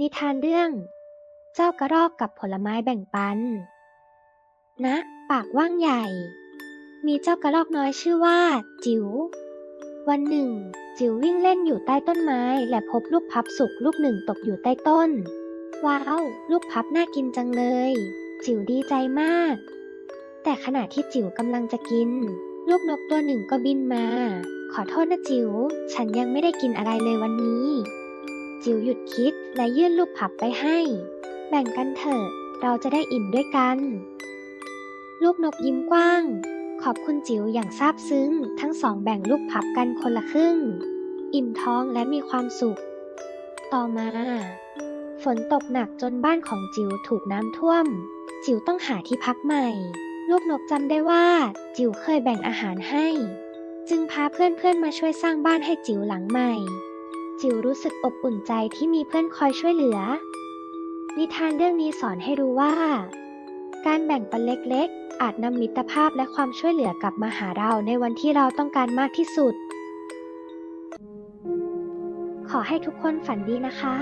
นิทานเรื่อง เจ้ากระรอกกับผลไม้แบ่งปันณปากว่างใหญ่ มีเจ้ากระรอกน้อยชื่อว่า จิ๋ว วันหนึ่ง จิ๋ววิ่งเล่นอยู่ใต้ต้นไม้ และพบลูกพับสุกลูกหนึ่งตกอยู่ใต้ต้น ว้าว ลูกพับน่ากินจังเลย จิ๋วดีใจมาก แต่ขณะที่จิ๋วกำลังจะกิน ลูกนกตัวหนึ่งก็บินมา ขอโทษนะจิ๋ว ฉันยังไม่ได้กินอะไรเลยวันนี้ จิ๋วหยุดคิดและยื่นลูกผับไปให้ แบ่งกันเถอะ เราจะได้อิ่มด้วยกัน ลูกนกยิ้มกว้าง ขอบคุณจิ๋วอย่างซาบซึ้ง ทั้งสองแบ่งลูกผับกันคนละครึ่ง อิ่มท้องและมีความสุข ต่อมา ฝนตกหนักจนบ้านของจิ๋วถูกน้ำท่วม จิ๋วต้องหาที่พักใหม่ ลูกนกจำได้ว่า จิ๋วเคยแบ่งอาหารให้ จึงพาเพื่อนๆมาช่วยสร้างบ้านให้จิ๋วหลังใหม่ จิ๋วรู้สึกอบอุ่นใจที่มีเพื่อนคอยช่วยเหลือ นิทานเรื่องนี้สอนให้รู้ว่า การแบ่งปันเล็กๆ อาจนำมิตรภาพและความช่วยเหลือกลับมาหาเราในวันที่เราต้องการมากที่สุด ขอให้ทุกคนฝันดีนะคะ